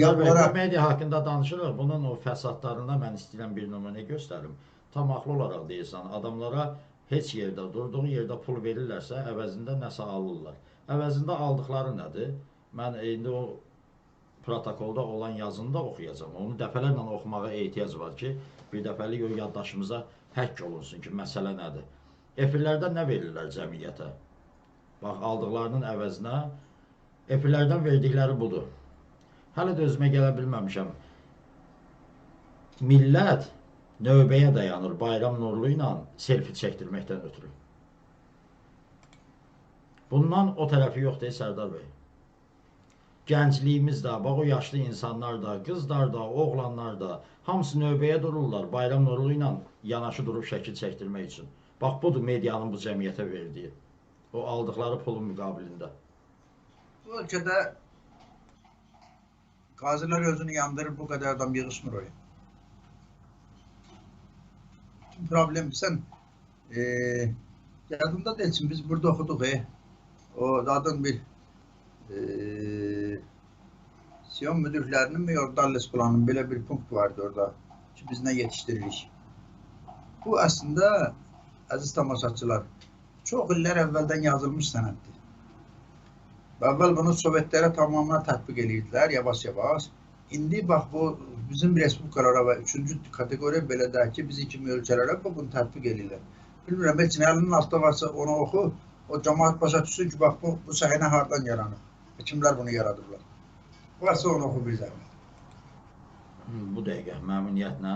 Bu media haqqında danışırıq. Bunun o fəsadlarından mən istəyirəm bir nümunə göstərim. Tam haqlı olaraq deyirsən, adamlara heç yerdə, durduğu yerdə pul verirlərsə, əvəzində nəsə alırlar. Əvəzində aldıqları nədir? Mən indi o protokolda olan yazını da oxuyacağam. Onu dəfələrlə oxumağa ehtiyac var ki, bir dəfəlik o yaddaşımıza həkk olunsun ki, məsələ nədir? Efirlərdən nə verirlər cəmiyyətə? Bax, aldıqlarının əvəzinə efirlərdən verdikləri budur. Hələ də özümə gələ bilməmişəm. Millət növbəyə dayanır Bayram Nurlu ilə selfi çəkdirməkdən ötürü. Bundan o tərəfi yoxdur Sərdar bəy. Gəncliyimiz də, bax o yaşlı insanlar da, qızlar da, oğlanlar da hamısı növbəyə dururlar Bayram Nurlu ilə yanaşı durub şəkil çəkdirmək üçün. Bax budur medianın bu cəmiyyətə verdiyi. O aldıqları pulun müqabilində. Bu ölkədə qazilər özünü yandırır, bu qədər adam yığışmır oraya. Bütün problem sən e, yadımda deyilsin, biz burada oxuduq, e. o zadın bir e, Siyon müdürlərinin mi, Dallas planının belə bir punkt vardı orada ki, biz nə yetişdiririk. Bu əslində, əziz tamaşaçılar, çox illər əvvəldən yazılmış sənəddir. Və əvvəl bunu Sovetlərə tamamilə tətbiq edirdilər, yavaş-yavaş. İndi bax bu bizim respublikalara və üçüncü kateqoriya belə deyək ki, bizim kimi ölkələrə bu bunu tətbiq edirlər. Bilmirəm, heç nəlinin altında varsa onu oxu, o cəmaət başa düşsün ki, bax bu, bu səhnə hardan yaranır kimlər bunu yaradıblar. Varsa onu oxu bir zəhmət. Bu dəqiqə məmnuniyyətlə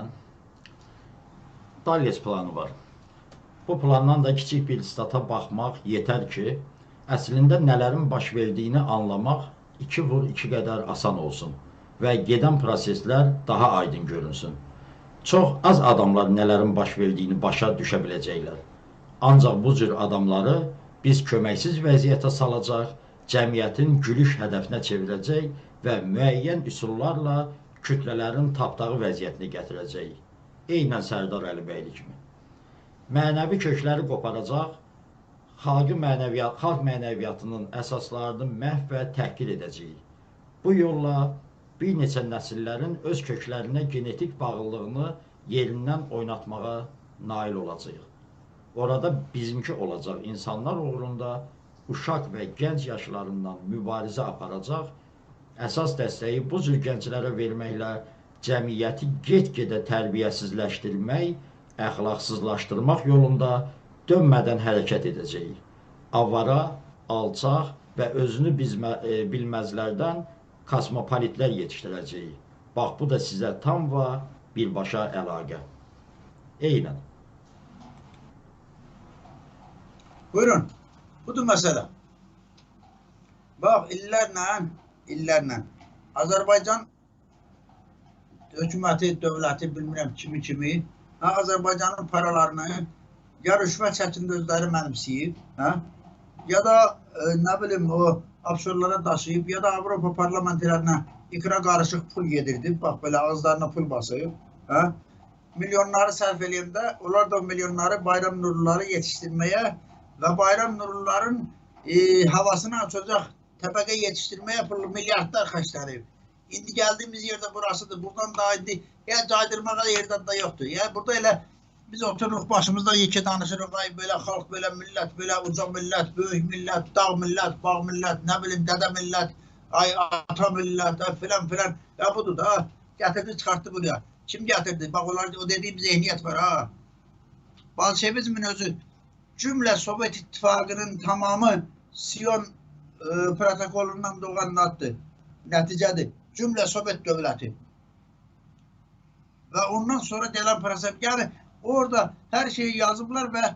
Dalles planı var. Bu plandan da kiçik bir stata baxmaq yetər ki, əslində nələrin baş verdiyini anlamaq iki vur iki qədər asan olsun və gedən proseslər daha aydın görünsün. Çox az adamlar nələrin baş verdiyini başa düşə biləcəklər. Ancaq bu cür adamları biz köməksiz vəziyyətə salacaq, cəmiyyətin gülüş hədəfinə çevirəcək və müəyyən üsullarla kütlələrin tapdağı vəziyyətini gətirəcəyik. Eynən Sərdar Əlibəyli kimi. Mənəvi kökləri qoparacaq, xalqı mənəviyyat, xalq mənəviyyatının əsaslarını məhv və təhqir edəcəyik. Bu yolla bir neçə nəsillərin öz köklərinə genetik bağlılığını yerindən oynatmağa nail olacağıq. Orada bizimki olacaq insanlar uğrunda uşaq və gənc yaşlarından mübarizə aparacaq, əsas dəstəyi bu cür gənclərə verməklə cəmiyyəti get-gedə tərbiyəsizləşdirmək, əxlaqsızlaşdırmaq yolunda dönmədən hərəkət edəcəyik. Avara, alçaq və özünü bizmə, e, bilməzlərdən kosmopolitlər yetişdirəcəyik. Bax bu da sizə tam və birbaşa əlaqə. Eynən. Buyurun. Budur məsələ. Bax, illərlə, illərlə Azərbaycan hökuməti, dövləti, bilmirəm kimi kimi, Azərbaycanın paralarını ya rüşvət şəklində özləri mənimsəyib, hə? ya da e, nə bilim o absurlara daşıyıb, ya da Avropa parlamentlərinə iqra qarışıq pul yedirdib, bax belə ağızlarına pul basıb, hə? milyonları sərf eləyəndə, onlar da o milyonları bayram nurluları yetişdirməyə və bayram nurluların e, havasını açacaq təbəqə yetişdirməyə pul milyardlar xərclənib. İndi gəldiyimiz yerdə burasıdır. Buradan da indi ya caydırmağa yerdən də yoxdur. Ya burada elə biz otururuq başımızda yekə danışırıq. Ay belə xalq, belə millət, belə uca millət, böyük millət, dağ millət, bağ millət, nə bilim dədə millət, ay ata millət, ay filan filan. Ya budur da. Gətirdi çıxartdı buraya. Kim gətirdi? Bax onlar o dediyim zehniyyət var ha. Bolşevizmin özü cümlə Sovet İttifaqının tamamı Siyon e, protokolundan doğan addır. Nəticədir. Cümlə Sovet dövləti. Və ondan sonra gələn proses, yəni orada hər şeyi yazıblar və e,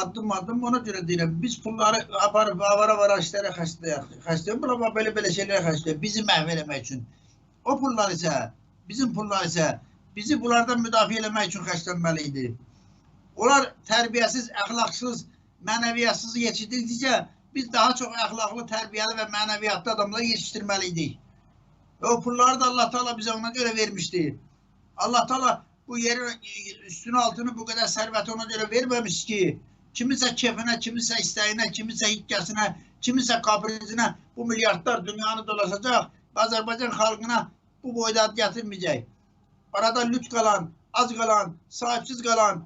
addım addım ona görə deyirəm. Biz pulları aparıb avara-avara işlərə xərcləyək. Xərcləyək, bunlar belə-belə şeylərə xərcləyək. Bizi məhv eləmək üçün. O pullar isə, bizim pullar isə bizi bunlardan müdafiə eləmək üçün xərclənməli idi. Onlar tərbiyəsiz, əxlaqsız, mənəviyyatsız yetişdirdikcə biz daha çox əxlaqlı, tərbiyəli və mənəviyyatlı adamlar yetişdirməli idik. Və o pulları da Allah Taala bizə ona görə vermişdi. Allah Taala bu yerin üstünü altını bu qədər sərvəti ona görə verməmiş ki, kimisə kefinə, kimisə istəyinə, kimisə hikkəsinə, kimisə kaprizinə bu milyardlar dünyanı dolaşacaq və Azərbaycan xalqına bu boyda getirmeyecek. Arada lüt kalan, az kalan, sahipsiz kalan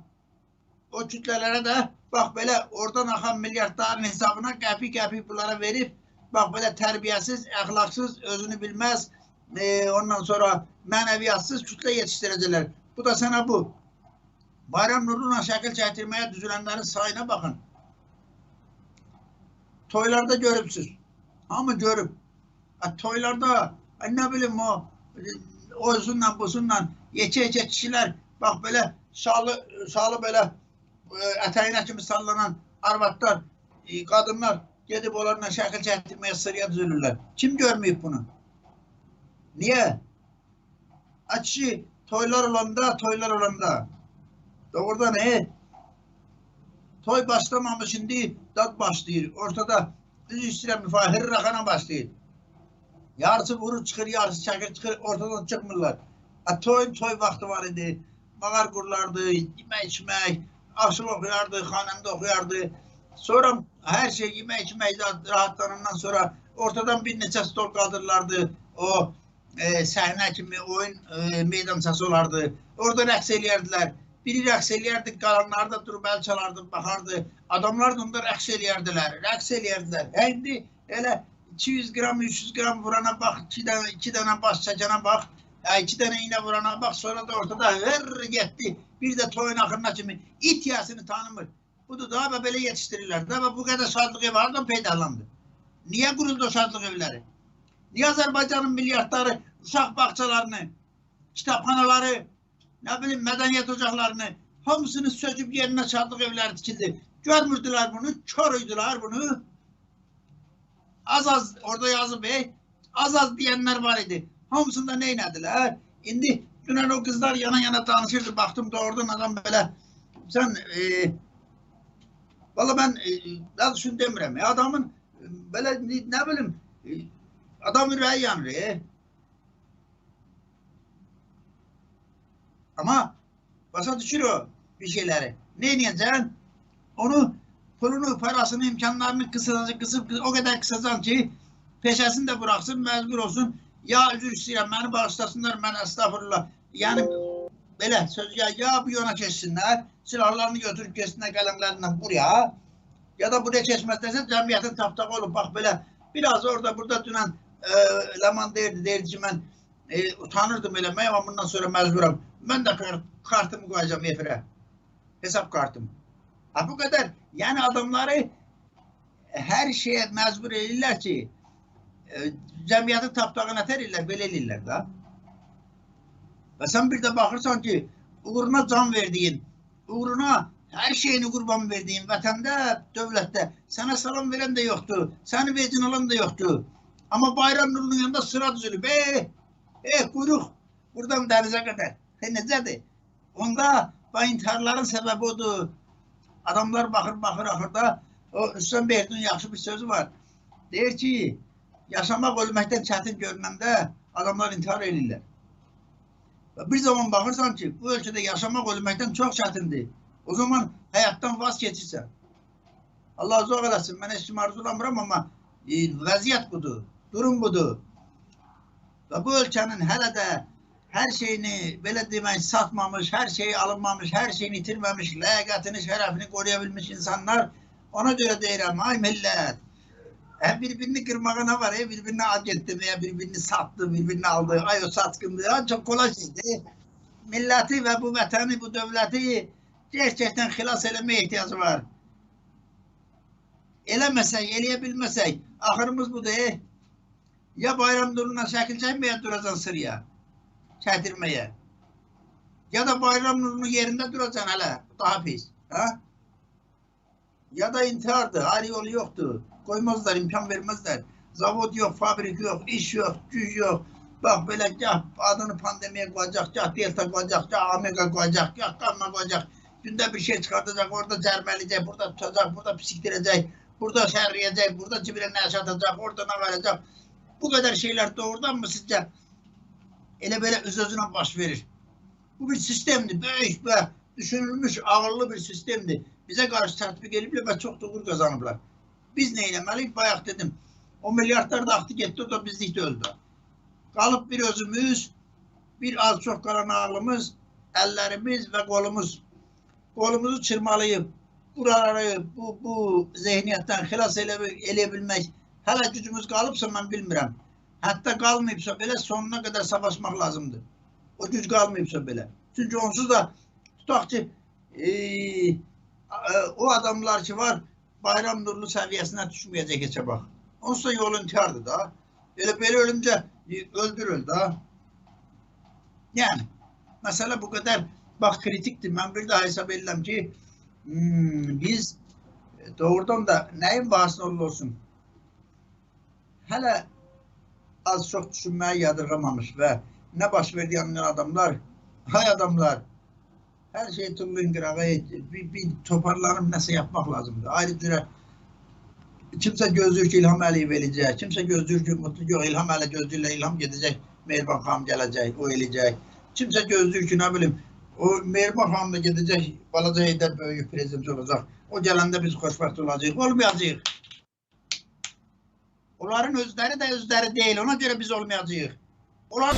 o kütlelere de bak böyle oradan akan milyarların hesabına kapi kapi bunlara verip bak böyle terbiyesiz, ahlaksız, özünü bilmez, e, ondan sonra maneviyatsız kütle yetiştirecekler. Bu da sana bu. Bayram nuruna şekil çektirmeye düzülenlerin sayına bakın. Toylarda görüpsüz. Ama görüp. E, toylarda e, ne bileyim o oysunla busunla yeçe yeçe kişiler bak böyle şalı, şalı böyle e, eteğine kimi sallanan arvatlar, e, kadınlar gidip onlarla şekil çektirmeye sıraya düzülürler. Kim görmeyip bunu? Niye? Açı toylar olanda, toylar olanda. Doğruda ne? Toy başlamamış şimdi dat başlıyor. Ortada düz üstüne müfahir rakana başlıyor. Yarısı vurur çıkır, yarısı çakır çıkır, ortadan çıkmırlar. A, toy toy vakti var idi. Mağar kurlardı, yemek içmek, aşık okuyardı, hanemde okuyardı. Sonra her şey yemek içmek rahatlarından sonra ortadan bir neçə stol kaldırırlardı. O e, sahne kimi oyun e, meydançası olardı. Orada rəqs eləyərdilər. Biri rəqs eləyərdi, qalanlar da durub əl çalardı, baxardı. Adamlar da onda rəqs eləyərdilər, rəqs eləyərdilər. Hə, indi elə 200 qram, 300 qram vurana bax, 2 dənə, 2 dənə baş çəkənə bax, 2 dənə iynə vurana bax, sonra da ortada hır getdi. Bir də toyun axırına kimi it yasını tanımır. Budur da və belə yetişdirirlər. Da və bu qədər şadlıq evi hardan peydalandı? Niyə quruldu o şadlıq evləri? Niyə Azərbaycanın milyardları uşaq bağçalarını, kitabxanaları, nə bilim mədəniyyət ocaqlarını hamısını söküb yerinə şadlıq evləri tikildi. Görmürdülər bunu, kör idilər bunu. Az az orada yazıb, ey, az az diyenler var idi. Hamısında neynədilər? İndi dünən o kızlar yana yana danışırdı. Baktım da oradan adam böyle sen e, valla ben e, ben şunu demirəm. ya, Adamın e, böyle ne bileyim e, adam ürəyi yanır. E. Ama başa düşür o bir şeyleri. Ne diyeceksin? Onu pulunu, parasını, imkanlarını kısacak, kısıp o kadar kısacan ki peşesini de bıraksın, mecbur olsun. Ya üzür istəyirəm, beni bağışlasınlar, mən estağfurullah. Yani böyle söz ya, ya bu yana keçsinler, silahlarını götürüp geçsinler kalemlerinden buraya. Ya da buraya geçmezlerse cemiyetin taptağı olup bak böyle biraz orada burada dünen Leman derdi, derdi ki ben e, utanırdım öyle. Ben bundan sonra mecburum. Ben de kart, kartımı koyacağım efire. Hesap kartım. Ha bu kadar. Yani adamları her şeye mecbur edirlər ki, e, cəmiyyəti tapdağına tərirlər, belə eləyirlər da. Və sən bir də baxırsan ki, uğruna can verdiyin, uğruna her şeyini kurban verdiğin vatanda, devlette sana salam veren de yoktu. Seni vezin alan da yoktu. Ama bayram nurunun yanında sıra düzülüp, eh, eh kuyruk buradan denize kadar. E necədir? Onda bu intiharların sebebi odur. Adamlar bakır bakır ahırda o Rüstem Bey'in yaxşı bir sözü var. Deyir ki, yaşamak ölməkdən çətin görünəndə adamlar intihar edirlər. Və bir zaman baxırsan ki, bu ölkədə yaşamak ölməkdən çox çətindir. O zaman hayattan vaz geçirsən. Allah zor eləsin, mən heç kim arzulamıram amma e, vəziyyət budur, durum budur. Və bu ölkənin hələ də her şeyini böyle demek satmamış, her şeyi alınmamış, her şeyini itirmemiş, layakatını, şerefini koruyabilmiş insanlar ona göre deyirəm, ay millet. Hep birbirini kırmaya ne var? He? Birbirini ac etti veya birbirini sattı, birbirini aldı. Ay o satkındı. Ya, çok kolay şeydi. Milleti ve bu vatanı, bu devleti gerçekten xilas eləmeye ihtiyacı var. Eləməsək, eləyə ahırımız bu değil. Ya bayram duruna şəkil çəkməyə duracan sıraya çəkdirməyə. Ya da bayram nurunun yerində duracaksın hələ, daha pis. Ha? Ya da intihardır, ayrı yolu yoktur. Koymazlar, imkan vermezler. Zavod yok, fabrik yok, iş yok, güç yok. Bak böyle gah adını pandemiye koyacak, gah delta koyacak, gah omega koyacak, gah gamma koyacak. Günde bir şey çıkartacak, orada cermeleyecek, burada tutacak, burada psiktirecek, burada şerleyecek, burada cibine ne yaşatacak, orada ne verecek. Bu kadar şeyler doğrudan mı sizce? Ele böyle öz özüne baş verir. Bu bir sistemdi, büyük ve düşünülmüş, ağırlı bir sistemdi. Bize karşı tatbik edip ve çok doğru kazanıblar. Biz ne eylemeliyik? Bayaq dedim. O milyardlar da aktı gitti, o da bizlikte öldü. Qalıb bir özümüz, bir az çox qaranağlımız, əllərimiz və qolumuz. Qolumuzu çırmalayıb, buraları bu, bu zehniyyətdən xilas elə, elə bilmək hələ gücümüz qalıbsa mən bilmirəm. Hətta qalmayıbsa belə sonuna qədər savaşmaq lazımdır. O güc qalmayıbsa belə. Çünki onsuz da tutaq ki, e, e, o adamlar ki var, bayram nurlu səviyyəsinə düşməyəcək heç bax. Onsuz da yol intihardır da. Elə belə ölümcə e, öldürül da. Yəni, məsələ bu qədər bax kritikdir. Mən bir daha hesab edirəm ki, hmm, biz doğrudan da nəyin bahasına olsun hələ az çox düşünməyi yadırgamamış və nə baş verdiyi anlayan adamlar, hay adamlar, hər şey tulluyun qırağı, bir, bir toparlanıb nəsə yapmaq lazımdır. Ayrı cürə kimsə gözləyir ki, İlham Əliyev eləyəcək, kimsə gözləyir ki, Mutlu yox, İlham Əli gözləyirlər, İlham gedəcək, Mehriban xanım gələcək, o eləyəcək. Kimsə gözləyir ki, nə bilim, o Mehriban xanım da gedəcək, balaca Heydər böyük prezident olacaq. O gələndə biz xoşbəxt olacağıq, olmayacağıq. Onların özləri də özləri deyil, ona görə biz olmayacağıq. Onlar